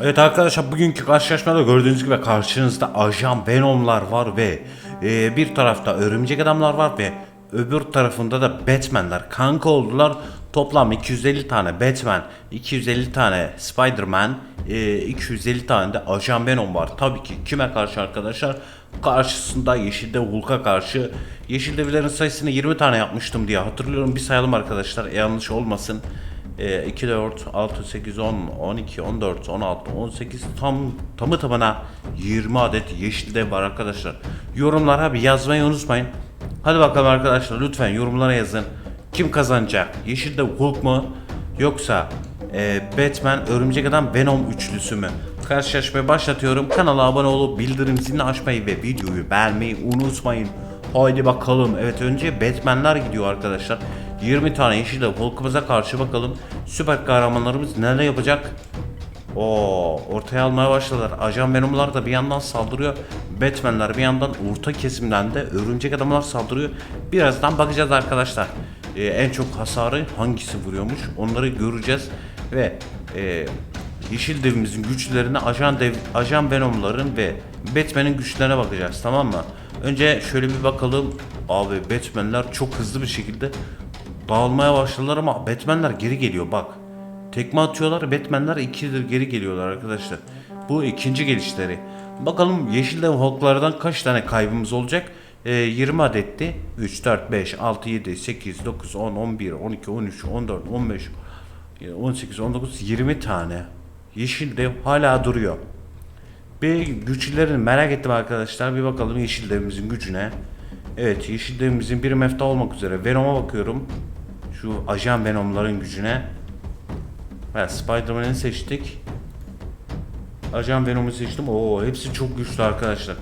Evet arkadaşlar bugünkü karşılaşmada gördüğünüz gibi karşınızda ajan Venom'lar var ve e, bir tarafta örümcek adamlar var ve öbür tarafında da Batman'ler kanka oldular. Toplam 250 tane Batman, 250 tane Spider-Man, e, 250 tane de ajan Venom var. Tabii ki kime karşı arkadaşlar? Karşısında Yeşilde Hulk'a karşı. Yeşil devlerin sayısını 20 tane yapmıştım diye hatırlıyorum. Bir sayalım arkadaşlar yanlış olmasın. E, 2, 4, 6, 8, 10, 12, 14, 16, 18 tam tamı tamına 20 adet yeşil dev var arkadaşlar. Yorumlara bir yazmayı unutmayın. Hadi bakalım arkadaşlar lütfen yorumlara yazın. Kim kazanacak? Yeşil dev Hulk mu? Yoksa e, Batman, Örümcek Adam, Venom üçlüsü mü? Karşılaşmayı başlatıyorum. Kanala abone olup bildirim zilini açmayı ve videoyu beğenmeyi unutmayın. Haydi bakalım. Evet önce Batman'ler gidiyor arkadaşlar. 20 tane yeşil dev Hulk'umuza karşı bakalım. Süper kahramanlarımız neler yapacak? Oo, ortaya almaya başladılar. Ajan Venom'lar da bir yandan saldırıyor. Batman'ler bir yandan orta kesimden de örümcek adamlar saldırıyor. Birazdan bakacağız arkadaşlar. Ee, en çok hasarı hangisi vuruyormuş onları göreceğiz. Ve e, Yeşil devimizin güçlerine ajan dev, ajan Venom'ların ve Batman'in güçlerine bakacağız tamam mı? Önce şöyle bir bakalım. Abi Batman'ler çok hızlı bir şekilde dağılmaya başladılar ama Batman'ler geri geliyor bak. Tekme atıyorlar Batman'ler ikidir geri geliyorlar arkadaşlar. Bu ikinci gelişleri. Bakalım Yeşil Dev Hulk'lardan kaç tane kaybımız olacak? Ee, 20 adetti. 3, 4, 5, 6, 7, 8, 9, 10, 11, 12, 13, 14, 15, 18, 19, 20 tane. Yeşil Dev hala duruyor. Bir güçlerini merak ettim arkadaşlar. Bir bakalım Yeşil Devimizin gücüne. Evet Yeşil Devimizin bir mefta olmak üzere. Venom'a bakıyorum. Şu ajan Venom'ların gücüne. Evet Spider-Man'i seçtik. Ajan Venom'u seçtim. Oo hepsi çok güçlü arkadaşlar.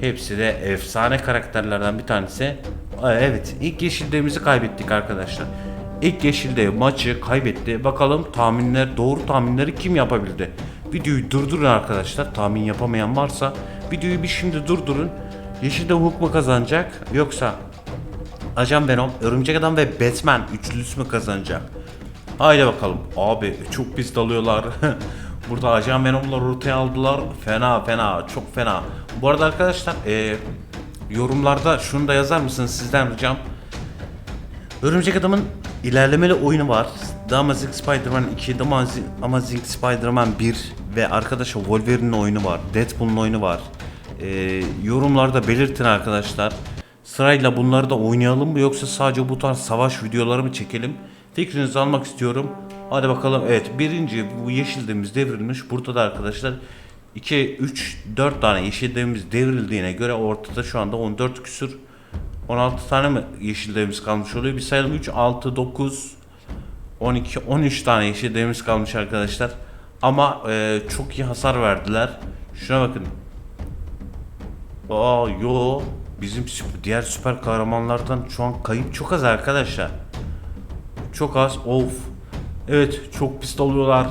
Hepsi de efsane karakterlerden bir tanesi. Evet ilk Yeşil Devimizi kaybettik arkadaşlar. İlk Yeşil Dev maçı kaybetti. Bakalım tahminler doğru tahminleri kim yapabildi? Videoyu durdurun arkadaşlar. Tahmin yapamayan varsa videoyu bir şimdi durdurun. Yeşil Dev Hulk mu kazanacak yoksa Ajan Venom, Örümcek Adam ve Batman üçlüsü mü kazanacak? Haydi bakalım. Abi çok pis dalıyorlar. Burada Ajan Venom'lar ortaya aldılar. Fena fena çok fena. Bu arada arkadaşlar e, yorumlarda şunu da yazar mısınız sizden ricam. Örümcek Adam'ın ilerlemeli oyunu var. The Amazing Spider-Man 2, The Amazing- Amazing Spider-Man 1 ve arkadaşlar Wolverine'in oyunu var. Deadpool'un oyunu var. Ee, yorumlarda belirtin arkadaşlar. Sırayla bunları da oynayalım mı yoksa sadece bu tarz savaş videoları mı çekelim? Fikrinizi almak istiyorum. Hadi bakalım. Evet birinci bu yeşil devimiz devrilmiş. Burada da arkadaşlar 2, 3, 4 tane yeşil devimiz devrildiğine göre ortada şu anda 14 küsür 16 tane mi yeşil devimiz kalmış oluyor? Bir sayalım 3, 6, 9, 12, 13 tane yeşil devimiz kalmış arkadaşlar. Ama e, çok iyi hasar verdiler. Şuna bakın. Aa yo bizim diğer süper kahramanlardan şu an kayıp çok az arkadaşlar. Çok az. Of. Evet çok pis oluyorlar.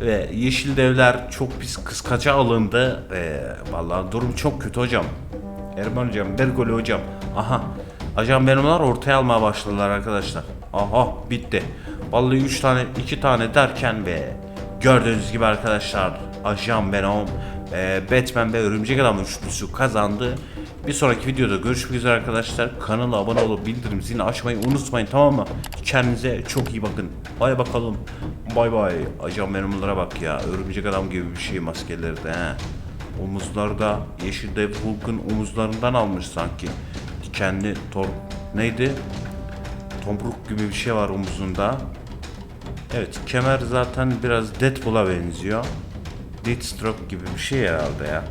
Ve yeşil devler çok pis kıskaca alındı. Ee, vallahi durum çok kötü hocam. Erman hocam, Bergoli hocam. Aha. Ajan Venom'lar ortaya almaya başladılar arkadaşlar. Aha bitti. Vallahi 3 tane 2 tane derken ve gördüğünüz gibi arkadaşlar Ajan Venom, e, Batman ve Örümcek Adam üçlüsü kazandı. Bir sonraki videoda görüşmek üzere arkadaşlar. Kanala abone olup bildirim zilini açmayı unutmayın tamam mı? Kendinize çok iyi bakın. Hadi bakalım. Bay bay. Ajan Venom'lara bak ya. Örümcek Adam gibi bir şey maskeleri de he. Omuzlarda Yeşil Dev Hulk'un omuzlarından almış sanki. Dikenli tor... Neydi? Tomruk gibi bir şey var omuzunda. Evet kemer zaten biraz Deadpool'a benziyor. Deathstroke gibi bir şey herhalde ya.